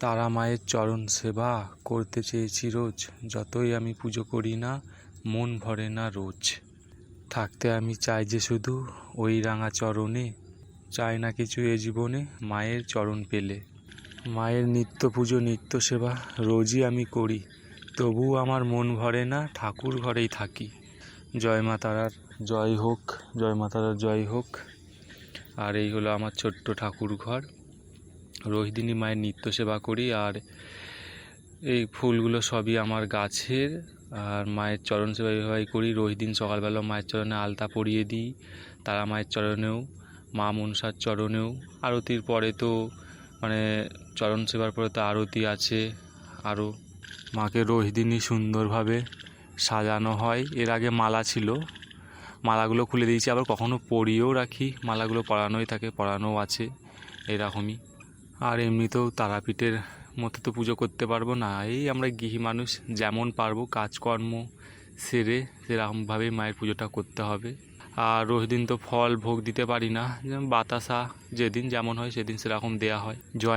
তারা মায়ের চরণ সেবা করতে চেয়েছি রোজ। যতই আমি পুজো করি না, মন ভরে না রোজ। থাকতে আমি চাই যে শুধু ওই রাঙা চরণে, চাই না কিছু এ জীবনে মায়ের চরণ পেলে। মায়ের নিত্য পুজো, নিত্য সেবা রোজই আমি করি। তবু আমার মন ভরে না, ঠাকুর ঘরেই থাকি। জয় মা তারার, জয় হোক, জয় মা তারার, জয় হোক। আর এই হলো আমার ছোট্ট ঠাকুর ঘর রোহিণী মায়ের নিত্য সেবা করি আর এই ফুলগুলো সবই আমার গাছের আর মায়ের চরণ সেবা এভাবেই করি। রোহিদিন সকালবেলা মায়ের চরণে আলতা পরিয়ে দিই, তারা মায়ের চরণেও, মা মনসার চরণেও। আরতির পরে তো মানে চরণ সেবার পরে তো আরতি আছে। আরও মাকে রোহিদিনী সুন্দরভাবে সাজানো হয়। এর আগে মালা ছিল, মালাগুলো খুলে দিয়েছি। আবার কখনো পরিয়েও রাখি। মালাগুলো পরানোই থাকে, পরানোও আছে, এরকমই। আর এমনিতেও তারাপীঠের মতো তো পুজো করতে পারব না। এই আমরা গৃহী মানুষ, যেমন পারব কাজকর্ম সেরে সেরকমভাবেই মায়ের পুজোটা করতে হবে। আর রোজ দিন তো ফল ভোগ দিতে পারি না, যেমন বাতাসা যেদিন যেমন হয় সেদিন সেরকম দেয়া হয়। জয়